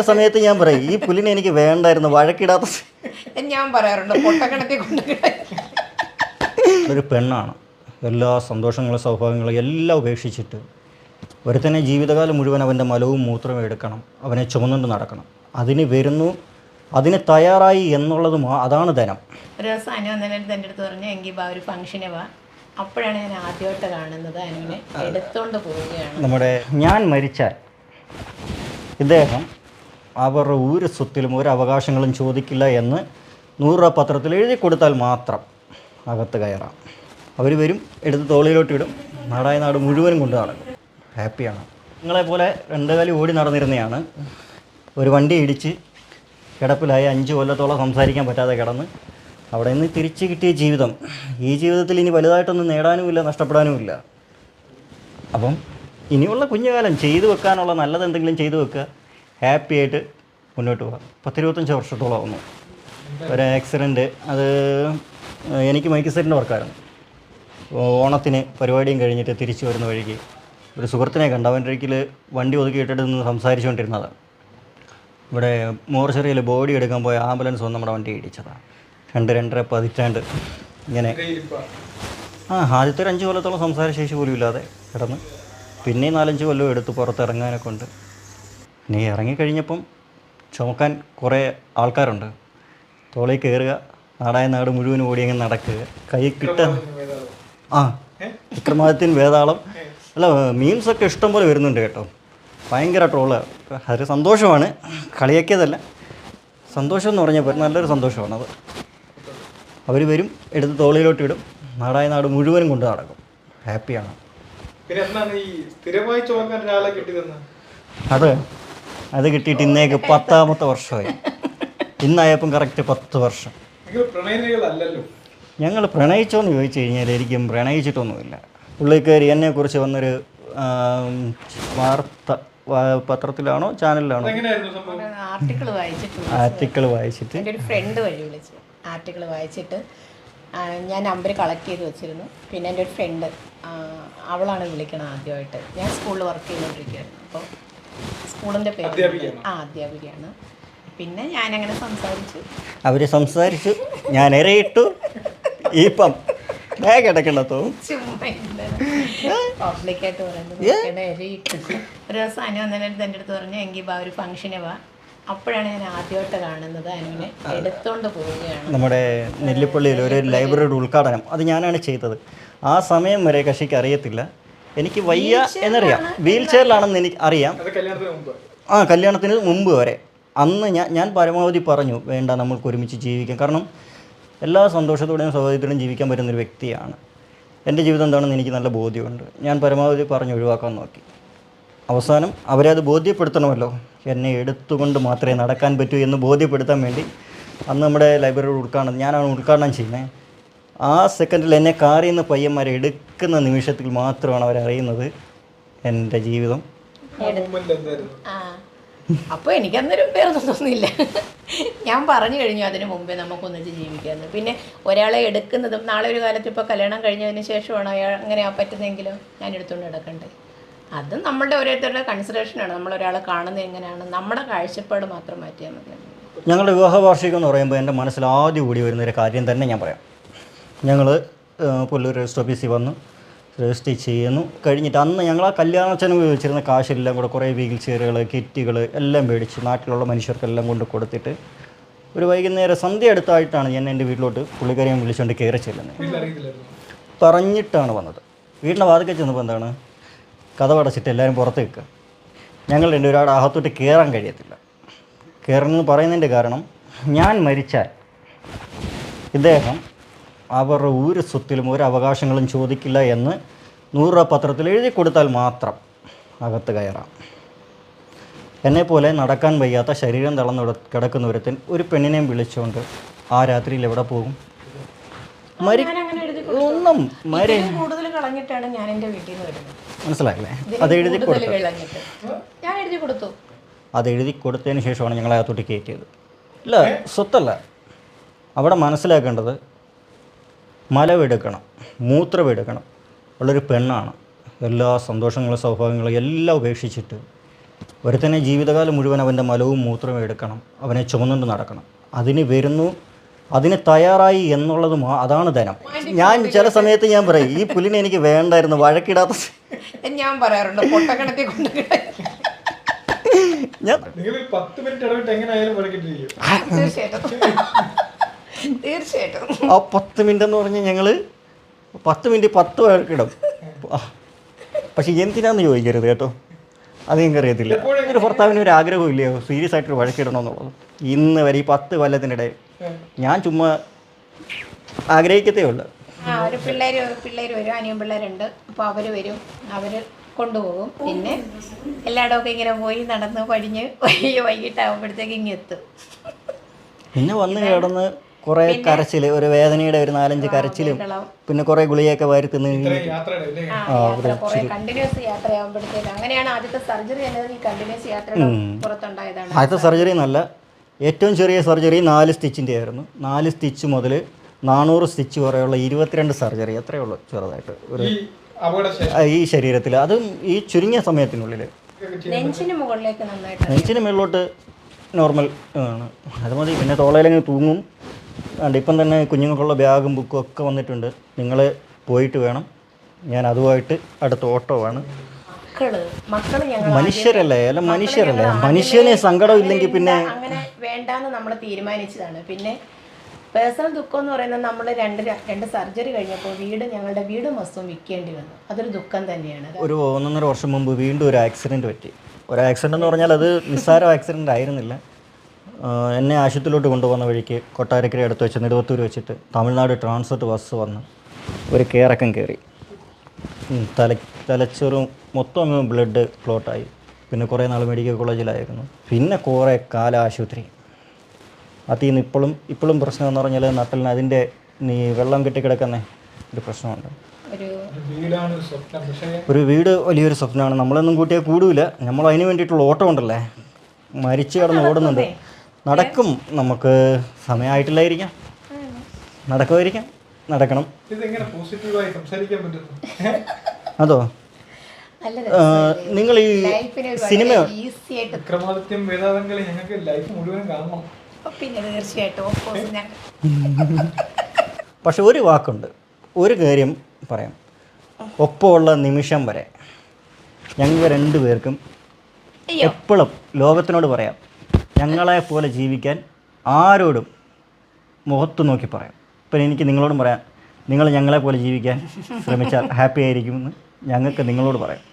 പല സമയത്ത് ഞാൻ പറയും ഈ പുലിനെ എനിക്ക് വേണ്ടായിരുന്നു വഴക്കിടാത്ത ഞാൻ പറയാറുണ്ട് പൊട്ടക്കിണറ്റി കൊണ്ട് ഒരു പെണ്ണാണ്. എല്ലാ സന്തോഷങ്ങളും സൗഭാഗ്യങ്ങളും എല്ലാം ഉപേക്ഷിച്ചിട്ട് ഒരുത്തനെ ജീവിതകാലം മുഴുവൻ അവന്റെ മലവും മൂത്രവും എടുക്കണം അവനെ ചുമന്നുകൊണ്ട് നടക്കണം. അതിന് വരുന്നു അതിന് തയ്യാറായി എന്നുള്ളത് അതാണ് ധനം. ഒരു ദിവസം അനു എന്റെ അടുത്ത് പറഞ്ഞു എങ്കിൽ ബാ ഒരു ഫംഗ്ഷന് വാ. അപ്പോഴാണ് ഞാൻ ആദ്യമായിട്ട് കാണുന്നത് അനുവിനെ. എടുത്തോണ്ട് പോവുകയാണ്. നമ്മുടെ ഞാൻ മരിച്ചാൽ ഇദ്ദേഹം അവരുടെ ഒരു സ്വത്തിലും ഒരു അവകാശങ്ങളും ചോദിക്കില്ല എന്ന് നൂറ് രൂപ പത്രത്തിൽ എഴുതി കൊടുത്താൽ മാത്രം അകത്ത് കയറാം. അവർ വരും എടുത്ത് തോളിയിലോട്ട് ഇടും. നാടായ നാട് മുഴുവനും കൊണ്ട് നടക്കും. ഹാപ്പിയാണ്. നിങ്ങളെപ്പോലെ രണ്ട് കാലി ഓടി നടന്നിരുന്നതാണ് ഒരു വണ്ടി ഇടിച്ച് കിടപ്പിലായി അഞ്ച് കൊല്ലത്തോളം സംസാരിക്കാൻ പറ്റാതെ കിടന്ന് അവിടെ നിന്ന് തിരിച്ച് കിട്ടിയ ജീവിതം. ഈ ജീവിതത്തിൽ ഇനി വലുതായിട്ടൊന്നും നേടാനുമില്ല നഷ്ടപ്പെടാനുമില്ല. അപ്പം ഇനിയുള്ള കുഞ്ഞുകാലം ചെയ്തു വെക്കാനുള്ള നല്ലത് എന്തെങ്കിലും ചെയ്തു വെക്കുക. ഹാപ്പി ആയിട്ട് മുന്നോട്ട് പോകാം. പത്തിരുപത്തഞ്ച് വർഷത്തോളം ആവുന്നു. ഒരു ആക്സിഡന്റ് അത് എനിക്ക് മൈക്ക് വർക്കായിരുന്നു ഓണത്തിന് പരിപാടിയും കഴിഞ്ഞിട്ട് തിരിച്ചു വരുന്ന വഴിക്ക് ഒരു സുഹൃത്തിനെ കണ്ട. അവന്റെ ഒരിക്കൽ വണ്ടി ഒതുക്കിയിട്ടിട്ട് നിന്ന് സംസാരിച്ചുകൊണ്ടിരുന്നതാണ്. ഇവിടെ മോർച്ചറിയിൽ ബോഡി എടുക്കാൻ പോയ ആംബുലൻസ് വന്ന് നമ്മുടെ വണ്ടി ഇടിച്ചതാണ് രണ്ട് രണ്ടര പതിറ്റാണ്ട് ഇങ്ങനെ ആ ആദ്യത്തെ ഒരു അഞ്ച് കൊല്ലത്തോളം സംസാരശേഷി പോലും ഇല്ലാതെ കിടന്ന്. പിന്നെ നാലഞ്ച് കൊല്ലം എടുത്ത് പുറത്തിറങ്ങാനൊക്കെ ഉണ്ട്. ഇനി ഇറങ്ങിക്കഴിഞ്ഞപ്പം ചുമക്കാൻ കുറേ ആൾക്കാരുണ്ട്. തോളിൽ കയറുക നാടായ നാട് മുഴുവൻ ഓടി അങ്ങ് നടക്കുക. കൈ കിട്ട ആ. വിക്രമാദിത്യൻ വേതാളം. അല്ല മീംസൊക്കെ ഇഷ്ടം പോലെ വരുന്നുണ്ട് കേട്ടോ. ഭയങ്കര ട്രോൾ അതൊരു സന്തോഷമാണ്. കളിയാക്കിയതല്ല. സന്തോഷം എന്ന് പറഞ്ഞപ്പോൾ നല്ലൊരു സന്തോഷമാണ് അത്. അവർ വരും എടുത്ത് തോളിയിലോട്ട് ഇടും. നാടായ നാട് മുഴുവനും കൊണ്ട് നടക്കും. ഹാപ്പിയാണ് പിന്നെ എന്താണ് ഈ സ്ഥിരമായി ചുമക്കാൻ ഒരാളെ കിട്ടിയതെന്ന് അത് അത് കിട്ടിയിട്ട് ഇന്നേക്ക് പത്താമത്തെ വർഷമായി. ഇന്നായപ്പം കറക്റ്റ് പത്ത് വർഷം. ഞങ്ങൾ പ്രണയിച്ചോ ഞങ്ങൾ പ്രണയിച്ചോന്ന് ചോദിച്ചു കഴിഞ്ഞാൽ എനിക്കും പ്രണയിച്ചിട്ടൊന്നുമില്ല. പുള്ളിക്കാരി എന്നെക്കുറിച്ച് വന്നൊരു വാർത്ത പത്രത്തിലാണോ ചാനലിലാണോ? എങ്ങനെയായിരുന്നു സംഭവം? ആർട്ടിക്കിൾ വായിച്ചിട്ട് ആർട്ടിക്കിൾ വായിച്ചിട്ട്? എന്റെ ഒരു ഫ്രണ്ട് വഴി വിളിച്ചു. ആർട്ടിക്കിൾ വായിച്ചിട്ട് ഞാൻ നമ്പർ കളക്ട് ചെയ്ത് വെച്ചിരുന്നു. പിന്നെ എന്റെ ഒരു ഫ്രണ്ട് അവളാണ് വിളിക്കണത് ആദ്യമായിട്ട്. ഞാൻ സ്കൂളിൽ വർക്ക് ചെയ്തുകൊണ്ടിരിക്കുകയായിരുന്നു. അപ്പോൾ സ്കൂളിന്റെ പേര്? ആ അധ്യാപികയാണ്. പിന്നെ ഞാനങ്ങനെ സംസാരിച്ചു. അവർ സംസാരിച്ചു ഞാൻ ഇരയിട്ടു. ഇപ്പം പബ്ലിക്കായിട്ട് പറയുന്നത്. ഒരു ദിവസം അനു അന്നേരം എന്റെ അടുത്ത് പറഞ്ഞു എങ്കിൽ ബാ ഒരു ഫംഗ്ഷന് വാ. അപ്പോഴാണ് ഞാൻ ആദ്യമായിട്ട് കാണുന്നത് അനുവിനെ. എടുത്തോണ്ട് പോവുകയാണ്. നമ്മുടെ നെല്ലിപ്പള്ളിയിൽ ഒരു ലൈബ്രറിയുടെ ഉദ്ഘാടനം അത് ഞാനാണ് ചെയ്തത്. ആ സമയം വരെ കക്ഷിക്ക് അറിയത്തില്ല. എനിക്ക് വയ്യ എന്നറിയാം. വീൽ ചെയറിലാണെന്ന് എനിക്ക് അറിയാം. അത് കല്യാണത്തിന് മുമ്പ്. ആ കല്യാണത്തിന് മുമ്പ് വരെ. അന്ന് ഞാൻ ഞാൻ പരമാവധി പറഞ്ഞു വേണ്ട നമ്മൾക്ക് ഒരുമിച്ച് ജീവിക്കാം. കാരണം എല്ലാ സന്തോഷത്തോടെയും സൗഹൃദത്തോടെയും ജീവിക്കാൻ പറ്റുന്നൊരു വ്യക്തിയാണ്. എന്റെ ജീവിതം എന്താണെന്ന് എനിക്ക് നല്ല ബോധ്യമുണ്ട്. ഞാൻ പരമാവധി പറഞ്ഞ് ഒഴിവാക്കാൻ നോക്കി. അവസാനം അവരെ അത് ബോധ്യപ്പെടുത്തണമല്ലോ. എന്നെ എടുത്തുകൊണ്ട് മാത്രമേ നടക്കാൻ പറ്റൂ എന്ന് ബോധ്യപ്പെടുത്താൻ വേണ്ടി അന്ന് നമ്മുടെ ലൈബ്രറി ഉദ്ഘാടനം ഞാനാണ് ഉദ്ഘാടനം ചെയ്യുന്നത്. ആ സെക്കൻഡിൽ എന്നെ കാറിൽ നിന്ന് പയ്യന്മാരെ എടുക്കുന്ന നിമിഷത്തിൽ മാത്രമാണ് അവരറിയുന്നത് എന്റെ ജീവിതം. വേറെ അപ്പോൾ എനിക്കന്നേരം വേറൊന്നും തോന്നിയില്ല. ഞാൻ പറഞ്ഞു കഴിഞ്ഞു അതിന് മുമ്പേ നമുക്കൊന്നിച്ച് ജീവിക്കാമെന്ന് പിന്നെ ഒരാളെ എടുക്കുന്നതും നാളെ ഒരു കാലത്ത് ഇപ്പോൾ കല്യാണം കഴിഞ്ഞതിന് ശേഷമാണ് അയാൾ അങ്ങനെ ആ പറ്റുന്നതെങ്കിലോ ഞാൻ എടുത്തുകൊണ്ട് നടക്കണ്ടേ. അത് നമ്മളുടെ ഓരോരുത്തരുടെ കൺസിഡറേഷനാണ് നമ്മൾ ഒരാളെ കാണുന്നത് എങ്ങനെയാണ്? നമ്മുടെ കാഴ്ചപ്പാട് മാത്രം മാറ്റിയാൽ മതി ഞങ്ങളുടെ വിവാഹ വാർഷികം എന്ന് പറയുമ്പോൾ എന്റെ മനസ്സിൽ ആദ്യം കൂടി വരുന്ന ഒരു കാര്യം തന്നെ ഞാൻ പറയാം. ഞങ്ങൾ പുല്ലൂർ രജിസ്റ്റർ ഓഫീസിൽ വന്നു രജിസ്റ്റർ ചെയ്യുന്നു. കഴിഞ്ഞിട്ട് അന്ന് ഞങ്ങൾ ആ കല്യാണച്ചന് ഉപയോഗിച്ചിരുന്ന കാശെല്ലാം കൂടെ കുറേ വീൽ ചെയറുകൾ കിറ്റുകൾ എല്ലാം മേടിച്ച് നാട്ടിലുള്ള മനുഷ്യർക്കെല്ലാം കൊണ്ട് കൊടുത്തിട്ട് ഒരു വൈകുന്നേരം സന്ധ്യ അടുത്തായിട്ടാണ് ഞാൻ എന്റെ വീട്ടിലോട്ട് പുള്ളിക്കാരിയെ വിളിച്ചുകൊണ്ട് കയറി ചെല്ലുന്നത്. പറഞ്ഞിട്ടാണ് വന്നത്. വീട്ടിന്റെ വാതിക്കൽ ചെന്നപ്പോൾ എന്താണ്? കഥ അടച്ചിട്ട് എല്ലാവരും പുറത്ത് വെക്കുക ഞങ്ങൾ രണ്ടുപേരും അകത്തോട്ട് കയറാൻ കഴിയത്തില്ല. കയറണമെന്ന് പറയുന്നതിന്റെ കാരണം ഞാൻ മരിച്ചാൽ ഇദ്ദേഹം അവരുടെ ഒരു സ്വത്തിലും ഒരു അവകാശങ്ങളും ചോദിക്കില്ല എന്ന് നൂറ് പത്രത്തിൽ എഴുതി കൊടുത്താൽ മാത്രം അകത്ത് കയറാം. പോലെ നടക്കാൻ വയ്യാത്ത ശരീരം തളർന്നു കിട- കിടക്കുന്ന ഒരുത്തൻ ഒരു പെണ്ണിനെയും വിളിച്ചുകൊണ്ട് ആ രാത്രിയിൽ എവിടെ പോകും? മരി ഒന്നും മരി ഇതിലും കൂടുതൽ കളഞ്ഞിട്ടാണ് ഞാൻ എന്റെ വീട്ടിൽ നിന്ന് വരുന്നത്. മനസ്സിലായില്ലേ? അത് എഴുതി കൊടുത്തു. ഞാൻ എഴുതി കൊടുത്തു. അത് എഴുതി കൊടുത്തതിന് ശേഷമാണ് ഞങ്ങളെ അകത്തോട്ട് കയറ്റിയത്. ഇല്ല സ്വത്തല്ല. അവിടെ മനസ്സിലാക്കേണ്ടത് മലവെടുക്കണം മൂത്രമെടുക്കണം. ഉള്ളൊരു പെണ്ണാണ്. എല്ലാ സന്തോഷങ്ങളും സൗഭാഗ്യങ്ങളും എല്ലാം ഉപേക്ഷിച്ചിട്ട് തന്നെ ജീവിതകാലം മുഴുവൻ അവന്റെ മലവും മൂത്രവും എടുക്കണം അവനെ ചുമന്നുകൊണ്ട് നടക്കണം. അതിന് വരുന്നു അതിന് തയ്യാറായി എന്നുള്ളത് അതാണ് ധനം. ഞാൻ ചില സമയത്ത് ഞാൻ പറയും ഈ പുലിനെ എനിക്ക് വേണ്ടായിരുന്നു വഴക്കിടാത്ത ഞാൻ പറയാറുണ്ട് കൊണ്ട് ഞാൻ നിങ്ങൾ പത്ത് മിനിറ്റ് ഇടവിട്ട് എങ്ങനെയായാലും വഴക്കിട്ടിരിക്കും. തീർച്ചയായിട്ടും. ആ പത്ത് മിനിറ്റ് എന്ന് പറഞ്ഞാൽ ഞങ്ങൾ പത്ത് മിനിറ്റ് പത്ത് പേർക്കിടും. പക്ഷെ എന്തിനാന്ന് ചോദിക്കരുത് കേട്ടോ. അത് ഞങ്ങൾക്ക് അറിയത്തില്ല. ഒരു ഭർത്താവിന് ഒരു ആഗ്രഹവും ഇല്ലയോ സീരിയസ് ആയിട്ട് വഴക്കിടണമെന്നുള്ളത് ഇന്ന് വരെ ഈ പത്ത് കൊല്ലത്തിനിടെ ഞാൻ ചുമ്മാ ആഗ്രഹിക്കത്തേ ഉള്ളൂ. ആ ഒരു പിള്ളേർ പിള്ളേർ വരും അനിയൻ പിള്ളേരുണ്ട്. അപ്പോൾ അവർ വരും അവർ കൊണ്ടുപോകും. പിന്നെ എല്ലായിടമൊക്കെ ഇങ്ങനെ പോയി നടന്ന് പടിഞ്ഞ് വൈകി വൈകിട്ടാകുമ്പോഴത്തേക്ക് ഇങ്ങെത്തും പിന്നെ വന്ന് കിടന്ന് കുറേ കരച്ചിൽ ഒരു വേദനയുടെ ഒരു നാലഞ്ച് കരച്ചിലും പിന്നെ കുറെ ഗുളികയൊക്കെ വാരി തിന്ന് കണ്ടിന്യൂസ് യാത്രയാകുമ്പോഴത്തേക്ക് അങ്ങനെയാണ് ആദ്യത്തെ സർജറി എന്നത് ഈ കണ്ടിന്യൂസ് യാത്ര പുറത്തുണ്ടായതാണ്. ആദ്യത്തെ സർജറി എന്നല്ല ഏറ്റവും ചെറിയ സർജറി നാല് സ്റ്റിച്ചിന്റെ ആയിരുന്നു. നാല് സ്റ്റിച്ച് മുതൽ നാനൂറ് സ്റ്റിച്ച് വരെയുള്ള ഇരുപത്തിരണ്ട് സർജറി അത്രയേ ഉള്ളൂ ചെറുതായിട്ട്. ഒരു ഈ അപകട ഈ ശരീരത്തിൽ. അതും ഈ ചുരുങ്ങിയ സമയത്തിനുള്ളിൽ നെഞ്ചിന് മുകളിലേക്ക് നന്നായിട്ട് നെഞ്ചിന് മുകളിലോട്ട് നോർമൽ ആണ്. അത് മതി. പിന്നെ തോളയിലങ്ങ് തൂങ്ങും. അതുകൊണ്ട് ഇപ്പം തന്നെ കുഞ്ഞുങ്ങൾക്കുള്ള ബാഗും ബുക്കും ഒക്കെ വന്നിട്ടുണ്ട്. നിങ്ങൾ പോയിട്ട് വേണം. ഞാൻ അതുമായിട്ട് അടുത്ത ഓട്ടമാണ് മനുഷ്യരല്ലേ? അല്ല മനുഷ്യരല്ലേ? മനുഷ്യന് സങ്കടം ഇല്ലെങ്കിൽ പിന്നെ അങ്ങനെ വേണ്ടാന്ന് നമ്മൾ തീരുമാനിച്ചതാണ്. പിന്നെ പേഴ്സണൽ ദുഃഖം എന്ന് പറയുന്നത് നമ്മൾ രണ്ട് രണ്ട് സർജറി കഴിഞ്ഞപ്പോൾ വീട് ഞങ്ങളുടെ വീടും വസ്തുവും വിൽക്കേണ്ടി വന്നു. അതൊരു ദുഃഖം തന്നെയാണ്. ഒരു ഒന്നൊന്നര വർഷം മുമ്പ് വീണ്ടും ഒരു ആക്സിഡന്റ് പറ്റി. ഒരു ആക്സിഡന്റ് എന്ന് പറഞ്ഞാൽ അത് നിസ്സാര ആക്സിഡന്റ് ആയിരുന്നില്ല. എന്നെ ആശുപത്രിയിലോട്ട് കൊണ്ടുപോകുന്ന വഴിക്ക് കൊട്ടാരക്കര അടുത്ത് വെച്ച് നെടുവത്തൂർ വെച്ചിട്ട് തമിഴ്നാട് ട്രാൻസ്പോർട്ട് ബസ് വന്ന് ഒരു കയറക്കം കയറി തല തലച്ചോറും മൊത്തം അങ്ങ് ബ്ലഡ് ക്ലോട്ടായി പിന്നെ കുറേ നാൾ മെഡിക്കൽ കോളേജിലായിരുന്നു പിന്നെ കുറേ കാല ആശുപത്രി. അതിൽ നിന്ന് ഇപ്പോഴും ഇപ്പോഴും പ്രശ്നം എന്ന് പറഞ്ഞാൽ നട്ടലിന് അതിന്റെ നീ വെള്ളം കെട്ടിക്കിടക്കുന്ന ഒരു പ്രശ്നമുണ്ട്. ഒരു വീട് വലിയൊരു സ്വപ്നമാണ്. നമ്മളൊന്നും കൂട്ടിയാൽ കൂടൂല നമ്മൾ അതിന് വേണ്ടിയിട്ടുള്ള ഓട്ടം ഉണ്ടല്ലേ? മരിച്ചു കിടന്ന് ഓടുന്നുണ്ട്. നടക്കും. നമുക്ക് സമയമായിട്ടില്ലായിരിക്കാം. നടക്കുമായിരിക്കാം. നടക്കണം. ഇതെങ്ങനെ പോസിറ്റീവായി സംസാരിക്കാൻ പറ്റുന്നു അതോ? നിങ്ങൾ ഈ ലൈഫിന് സിനിമ ഈസി ആയിട്ട് വിക്രമാദിത്യം വേദാതങ്ങളെ ഞങ്ങൾക്ക് ലൈഫ് മുഴുവൻ കാണണം. പിന്നെ തീർച്ചയായിട്ടും പക്ഷെ ഒരു വാക്കുണ്ട്. ഒരു കാര്യം പറയാം. ഒപ്പമുള്ള നിമിഷം വരെ ഞങ്ങൾ രണ്ടുപേർക്കും എപ്പോഴും ലോകത്തിനോട് പറയാം. ഞങ്ങളെ പോലെ ജീവിക്കാൻ ആരോടും മുഖത്ത് നോക്കി പറയാം. ഇപ്പം എനിക്ക് നിങ്ങളോടും പറയാം നിങ്ങൾ ഞങ്ങളെ പോലെ ജീവിക്കാൻ ശ്രമിച്ചാൽ ഹാപ്പി ആയിരിക്കുമെന്ന് ഞങ്ങൾക്ക് നിങ്ങളോട് പറയാം.